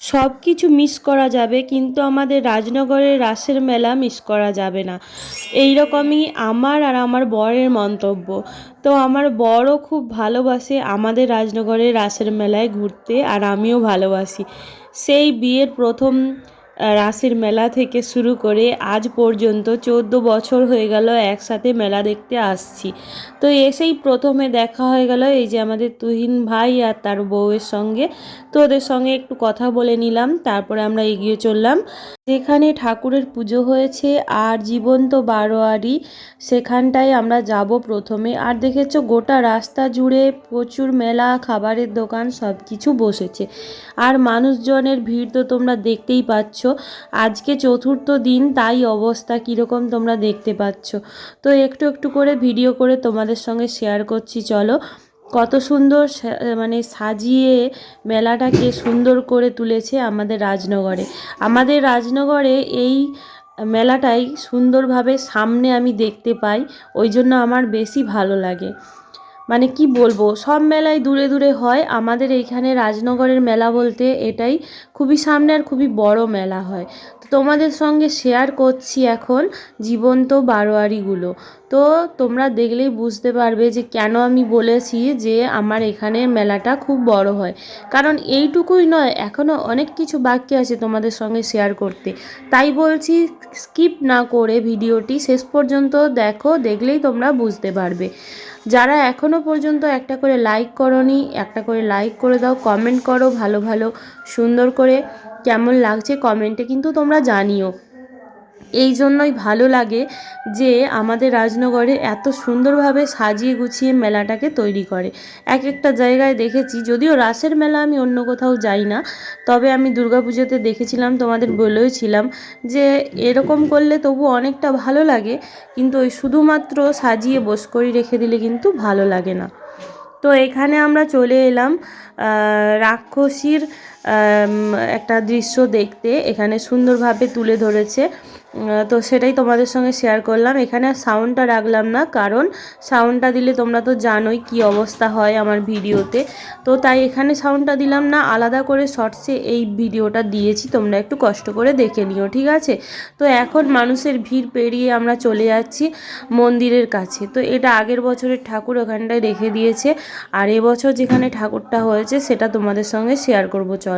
সব কিছু মিস করা যাবে, কিন্তু আমাদের রাজনগরের রাসের মেলা মিস করা যাবে না। এই রকমই আমার আর আমার বরের মন্তব্য। তো আমার বরও খুব ভালোবাসে আমাদের রাজনগরের রাসের মেলায় ঘুরতে, আর আমিও ভালোবাসি। সেই বিয়ের প্রথম রাসের মেলা থেকে শুরু করে আজ পর্যন্ত চোদ্দ বছর হয়ে গেল একসাথে মেলা দেখতে আসছি। তো এসেই প্রথমে দেখা হয়ে গেল এই যে আমাদের তুহিন ভাই আর তার বউয়ের সঙ্গে। তো ওদের সঙ্গে একটু কথা বলে নিলাম, তারপরে আমরা এগিয়ে চললাম। যেখানে ঠাকুরের পুজো হয়েছে আর জীবন্ত বারোয়ারি, সেখানটায় আমরা যাব প্রথমে। আর দেখেছ, গোটা রাস্তা জুড়ে প্রচুর মেলা, খাবারের দোকান সব কিছু বসেছে। আর মানুষজনের ভিড় তো তোমরা দেখতেই পাচ্ছ। আজকে চতুর্থ দিন, তাই অবস্থা কীরকম তোমরা দেখতে পাচ্ছ। তো একটু একটু করে ভিডিও করে তোমাদের সঙ্গে শেয়ার করছি, চলো। কত সুন্দর মানে সাজিয়ে মেলাটাকে সুন্দর করে তুলেছে আমাদের রাজনগরে। আমাদের রাজনগরে এই মেলাটাই সুন্দরভাবে সামনে আমি দেখতে পাই, ওই জন্য আমার বেশি ভালো লাগে। মানে কি বলব, সব মেলাই দূরে দূরে হয়, আমাদের এইখানে রাজনগরের মেলা বলতে এটাই খুবই সামনে আর খুবই বড় মেলা হয়। তো তোমাদের সঙ্গে শেয়ার করছি এখন জীবন্ত বারোয়ারিগুলো। তো তোমরা দেখলেই বুঝতে পারবে যে কেন আমি বলেছি যে আমার এখানে মেলাটা খুব বড় হয়। কারণ এইটুকুই নয় এখনও অনেক কিছু বাকি আছে তোমাদের সঙ্গে শেয়ার করতে। তাই বলছি স্কিপ না করে ভিডিওটি শেষ পর্যন্ত দেখো, দেখলেই তোমরা বুঝতে পারবে। যারা এখনও পর্যন্ত একটা করে লাইক করনি, একটা করে লাইক করে দাও কমেন্ট করো ভালো ভালো, সুন্দর করে। কেমন লাগছে কমেন্টে কিন্তু তোমরা জানিও। এই জন্যই ভালো লাগে যে আমাদের রাজনগরে এত সুন্দরভাবে সাজিয়ে গুছিয়ে মেলাটাকে তৈরি করে। এক একটা জায়গায় দেখেছি, যদিও রাসের মেলা আমি অন্য কোথাও যাই না, তবে আমি দুর্গাপুজোতে দেখেছিলাম, তোমাদের বলেওছিলাম যে এরকম করলে তবু অনেকটা ভালো লাগে, কিন্তু ওই শুধুমাত্র সাজিয়ে বস করে রেখে দিলে কিন্তু ভালো লাগে না। তো এখানে আমরা চলে এলাম রাক্ষসীর একটা দৃশ্য দেখতে এখানে সুন্দরভাবে তুলে ধরেছে। তো সেটাই তোমাদের সঙ্গে শেয়ার করলাম। এখানে সাউন্ডটা রাখলাম না, কারণ সাউন্ডটা দিলে তোমরা তো জানোই কি অবস্থা হয় আমার ভিডিওতে। তো তাই এখানে সাউন্ডটা দিলাম না, আলাদা করে শর্টসে এই ভিডিওটা দিয়েছি। তোমরা একটু কষ্ট করে দেখে নিও, ঠিক আছে? তো এখন মানুষের ভিড় পেরিয়ে আমরা চলে যাচ্ছি মন্দিরের কাছে। তো এটা আগের বছরের ঠাকুর ওখানটায় রেখে দিয়েছে। আর এবছর যেখানে ঠাকুরটা হয়েছে, সেটা তোমাদের সঙ্গে শেয়ার করব, চলো।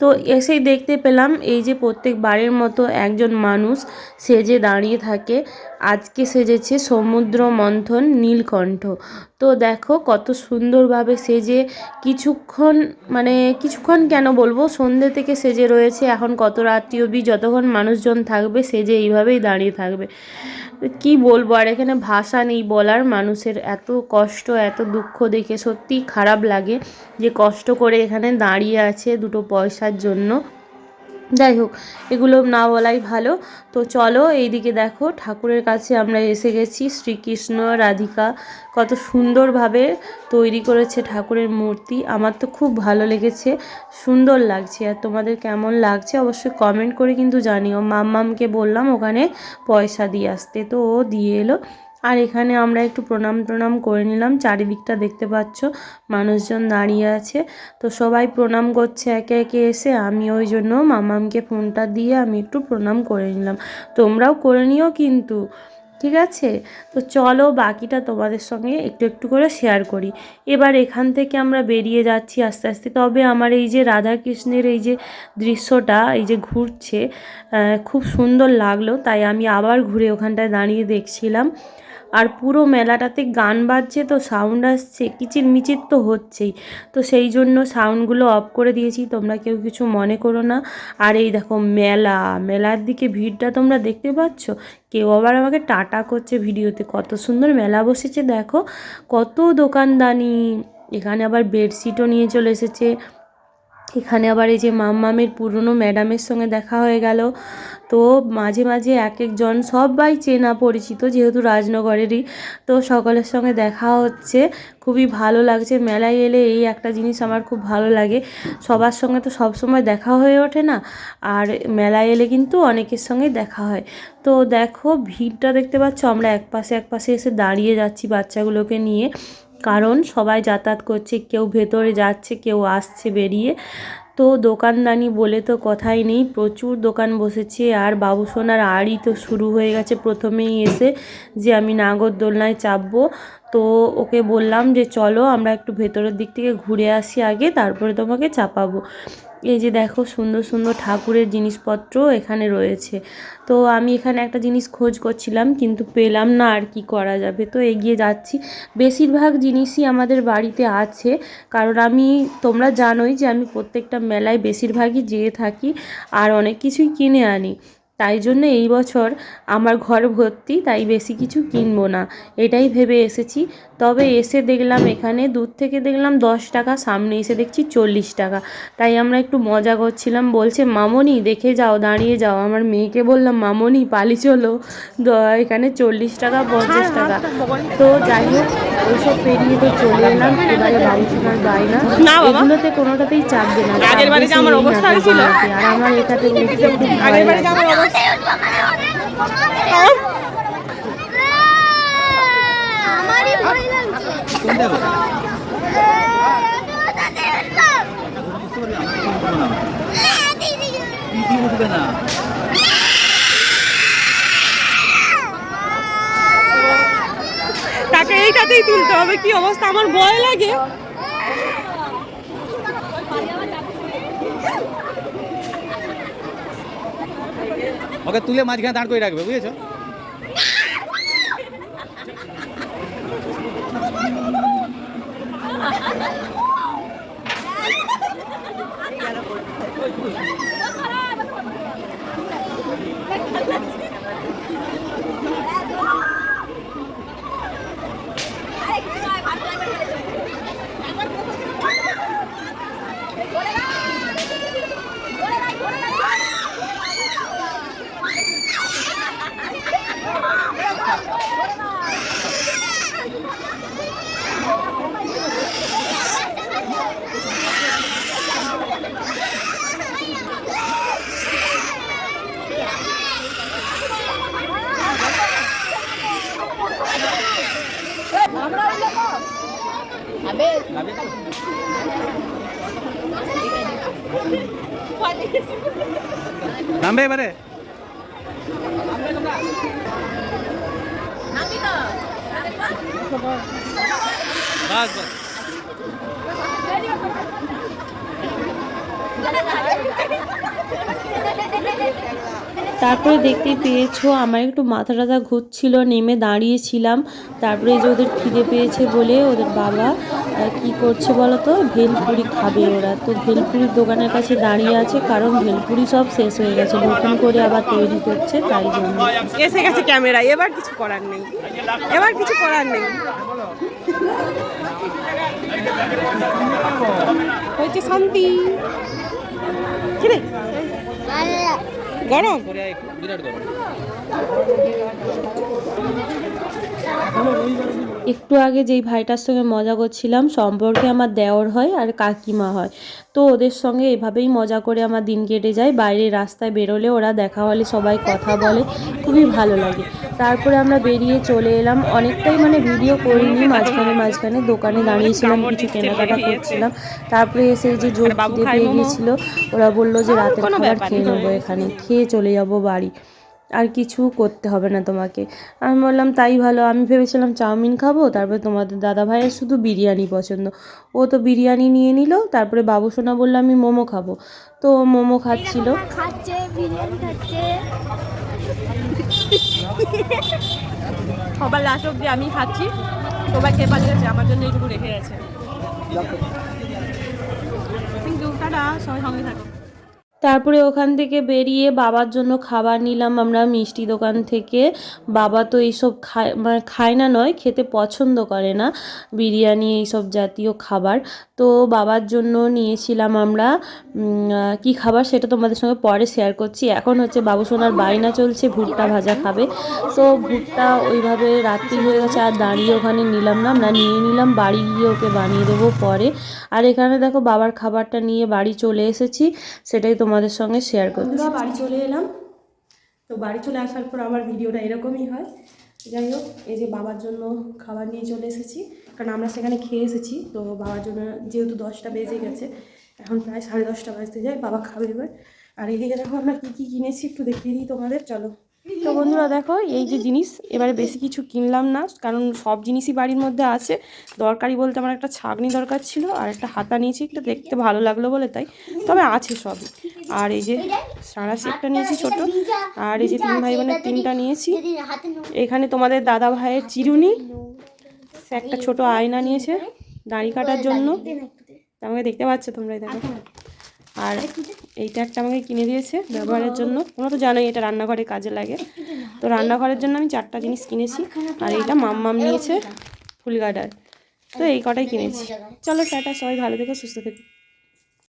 তো এসেই দেখতে পেলাম এই যে প্রত্যেক বারের মতো একজন মানুষ সেজে দাঁড়িয়ে থাকে। আজকে সেজেছে সমুদ্র মন্থন, নীলকণ্ঠ। তো দেখো কত সুন্দরভাবে সেজে কিছুক্ষণ মানে কিছুক্ষণ কেন বলব? সন্ধ্যে থেকে সেজে রয়েছে, এখন কত রাত্রি অবধি যতক্ষণ মানুষজন থাকবে সেজে এইভাবেই দাঁড়িয়ে থাকবে। কি বলব, আর এখানে ভাষা নেই বলার, মানুষের এত কষ্ট, এত দুঃখ দেখে সত্যি খারাপ লাগে যে কষ্ট করে এখানে দাঁড়িয়ে আছে দুটো পয়সার জন্য। যাই হোক, এগুলো না বলাই ভালো। তো চলো, এইদিকে দেখো, ঠাকুরের কাছে আমরা এসে গেছি। শ্রীকৃষ্ণ, রাধিকা কত সুন্দরভাবে তৈরি করেছে ঠাকুরের মূর্তি। আমার তো খুব ভালো লেগেছে, সুন্দর লাগছে। আর তোমাদের কেমন লাগছে অবশ্যই কমেন্ট করে কিন্তু জানিও। মাম্মামকে বললাম ওখানে পয়সা দিয়ে আসতে, তো ও দিয়ে এলো। আর এখানে আমরা একটু প্রণাম প্রণাম করে নিলাম। চারিদিকটা দেখতে পাচ্ছ, মানুষজন দাঁড়িয়ে আছে। তো সবাই প্রণাম করছে, একে একে এসে। আমি ওই জন্য মামামকে ফোনটা দিয়ে আমি একটু প্রণাম করে নিলাম। তোমরাও করে নিও কিন্তু, ঠিক আছে? তো চলো বাকিটা তোমাদের সঙ্গে একটু একটু করে শেয়ার করি। এবার এখান থেকে আমরা বেরিয়ে যাচ্ছি আস্তে আস্তে। তবে আমার এই যে রাধা কৃষ্ণের এই যে দৃশ্যটা, এই যে ঘুরছে খুব সুন্দর লাগল। তাই আমি আবার ঘুরে ওখানটায় দাঁড়িয়ে দেখছিলাম। আর পুরো মেলাটাতে গান বাজছে তো সাউন্ড আসছে কিচির মিচির তো হচ্ছেই। তো সেই জন্য সাউন্ডগুলো অফ করে দিয়েছি, তোমরা কেউ কিছু মনে করো না। আর এই দেখো মেলা, মেলার দিকে ভিড়টা তোমরা দেখতে পাচ্ছ? কেউ আবার আমাকে টাটা করছে ভিডিওতে, কত সুন্দর মেলা বসেছে দেখো। কত দোকানদানি, এখানে আবার বেডশিটও নিয়ে চলে এসেছে। এখানে আবার এই যে মাম মাম্মামের পুরনো ম্যাডামের সঙ্গে দেখা হয়ে গেল। তো মাঝে মাঝে এক একজন সবাই চেনা পরিচিত যেহেতু রাজনগরেরই। তো সকলের সঙ্গে দেখা হচ্ছে। খুবই ভালো লাগছে। মেলায় এলে এই একটা জিনিস আমার খুব ভালো লাগে। সবার সঙ্গে তো সব সময় দেখা হয়ে ওঠে না। আর মেলায় এলে কিন্তু অনেকের সঙ্গে দেখা হয়। তো দেখো, ভিড়টা দেখতে পাচ্ছ? আমরা এক পাশে এক পাশে এসে দাঁড়িয়ে যাচ্ছি বাচ্চাগুলোকে নিয়ে। কারণ সবাই যাতায়াত করছে। কেউ ভেতরে যাচ্ছে, কেউ আসছে বেরিয়ে। তো দোকানদানি বলে তো কথাই নেই। প্রচুর দোকান বসেছে আর বাবুসোনার আড়ই তো শুরু হয়ে গেছে। প্রথমেই এসে যে আমি নাগরদোলনায় চাপবো। তো ওকে বললাম যে, চলো আমরা একটু ভেতরের দিক থেকে ঘুরে আসি আগে, তারপরে তোমাকে চাপাবো। এই যে দেখো, সুন্দর সুন্দর ঠাকুরের জিনিসপত্র এখানে রয়েছে। তো আমি এখানে একটা জিনিস খোঁজ করছিলাম, কিন্তু পেলাম না আর কি করা যাবে। তো এগিয়ে যাচ্ছি। বেশিরভাগ জিনিসই আমাদের বাড়িতে আছে, কারণ আমি, তোমরা জানোই যে আমি প্রত্যেকটা মেলায় বেশিরভাগই যেয়ে থাকি আর অনেক কিছুই কিনে আনি। তাই জন্য এই বছর আমার ঘর ভর্তি, তাই বেশি কিছু কিনবো না। এটাই ভেবে এসেছি। তবে এসে দেখলাম এখানে দূর থেকে দেখলাম দশ টাকা সামনে এসে দেখছি চল্লিশ টাকা। তাই আমরা একটু মজা করছিলাম। বলছে মামনি দেখে যাও দাঁড়িয়ে যাও। আমার মেয়েকে বললাম মামনি পালি চলো। দ- এখানে চল্লিশ টাকা পঞ্চাশ টাকা। তো যাই হোক ওইসব পেরিয়ে তো চলে এলাম। এবারে বাবুসোনার বায়না। না এগুলোতে কোনোটাতেই চাপবে না। আগের আমার অবস্থা। আর আমার এটাতে উঠতে খুব ভয় আগের বারে যে লাগে। আমার অবস্থা আমারই ভয় তাকে এইটাতেই তুলতে হবে কি অবস্থা? আমার ভয় লাগে। ওকে তুলে মাঝখানে দাঁড় করে রাখবে বুঝেছ? নামবে এবারে? বাস বাস। তারপরে দেখতে পেয়েছ আমার একটু মাথা টাথা ঘুরছিল নেমে দাঁড়িয়েছিলাম। তারপরে যে ওদের খিদে পেয়েছে বলে ওদের বাবা কি করছে বলো তো ভেলপুরি খাবে ওরা। তো ভেলপুরির দোকানের কাছে দাঁড়িয়ে আছে কারণ ভেলপুরি সব শেষ হয়ে গেছে। নতুন করে আবার তৈরি করছে তাই জন্য। এসে গেছে ক্যামেরা এবার কিছু করার নেই। এবার কিছু করার নেই। হয়েছে শান্তি। গরম। বিরাট গরম। একটু আগে যেই ভাইটার সঙ্গে মজা করছিলাম সম্পর্কে আমার দেওর হয় আর কাকিমা হয়। তো ওদের সঙ্গে এভাবেই মজা করে আমার দিন কেটে যায়। বাইরে রাস্তায় বেরোলে ওরা দেখা হলে সবাই কথা বলে। খুবই ভালো লাগে। তারপরে আমরা বেরিয়ে চলে এলাম। অনেকটাই মানে ভিডিও করিনি মাঝখানে মাঝখানে দোকানে দাঁড়িয়েছিলাম কিছু কেনাকাটা করছিলাম। তারপরে এসে যে জোর খিদে পেয়ে? গিয়েছিল ওরা বলল যে রাতের খাবার খেয়ে নেব এখানে খেয়ে চলে যাব বাড়ি। আর কিছু করতে হবে না তোমাকে। আমি বললাম তাই ভালো। আমি ভেবেছিলাম চাউমিন খাব তারপরে তোমাদের দাদা ভাইয়ের শুধু বিরিয়ানি পছন্দ। ও তো বিরিয়ানি নিয়ে নিল তারপরে বাবুসোনা বলল আমি মোমো খাব। তো মোমো খাচ্ছিল। খাচ্ছে বিরিয়ানি খাচ্ছে। সবার লাস্ট অব্দি আমি খাচ্ছি। সবাই খেয়ে পালিয়ে গেছে আমার জন্য এইটুকু রেখে গেছে। টাটা সবাই সঙ্গে থাকো। তারপরে ওখান থেকে বেরিয়ে বাবার জন্য খাবার নিলাম আমরা মিষ্টি দোকান থেকে। বাবা তো এইসব খায় মানে খায় না নয়, খেতে পছন্দ করে না। বিরিয়ানি এইসব জাতীয় খাবার। তো বাবার জন্য নিয়েছিলাম আমরা কি খাবার সেটা তোমাদের সঙ্গে পরে শেয়ার করছি। এখন হচ্ছে বাবুসোনার বায়না চলছে, ভুট্টা ভাজা খাবে। তো ভুট্টা ওইভাবে রাত্রি হয়ে গেছে, আর দাঁড়িয়ে ওখানে নিলাম না, আমরা নিয়ে নিলাম, বাড়ি গিয়ে ওকে বানিয়ে দেবো পরে। আর এখানে দেখো বাবার খাবারটা নিয়ে বাড়ি চলে এসেছি, সেটাই তোমাদের সঙ্গে শেয়ার করছি। বাড়ি চলে এলাম। তো বাড়ি চলে আসার পর আমার ভিডিওটা এরকমই হয়। যাই হোক, এই যে বাবার জন্য খাবার নিয়ে চলে এসেছি। কারণ আমরা সেখানে খেয়ে এসেছি। তো বাবার জন্য যেহেতু দশটা বেজে গেছে, এখন প্রায় সাড়ে দশটা বাজতে যায়, বাবা খাবে এবার। আর এদিকে দেখো আমরা কী কী কিনেছি, একটু দেখিয়ে দিই তোমাদের, চলো। তো বন্ধুরা দেখো, এই যে জিনিস, এবারে বেশি কিছু কিনলাম না, কারণ সব জিনিসই বাড়ির মধ্যে আছে। দরকারি বলতে আমার একটা ছাগনি দরকার ছিল, আর একটা হাতা নিয়েছি, একটু দেখতে ভালো লাগল বলে তাই। তবে আছে সবই। আর এই যে সারা সেটটা নিয়েছি ছোট, আর এই যে তিন ভাই বোনের তিনটা নিয়েছি। এখানে তোমাদের দাদা ভাইয়ের চিরুনি, একটা ছোট আয়না নিয়েছে দাঁড়ি কাটার জন্য। আমাকে দেখতে পাচ্ছ তোমরা দেখো। আর এইটা একটা আমাকে কিনে দিয়েছে ব্যবহারের জন্য। তোমরা তো জানোই এটা রান্নাঘরে কাজে লাগে। তো রান্নাঘরের জন্য আমি চারটা জিনিস কিনেছি। আর এইটা মাম্মাম নিয়েছে ফুল গার্ডার তো এই কটাই কিনেছি। চলো টাটা, সবাই ভালো থেকো, সুস্থ থেকো।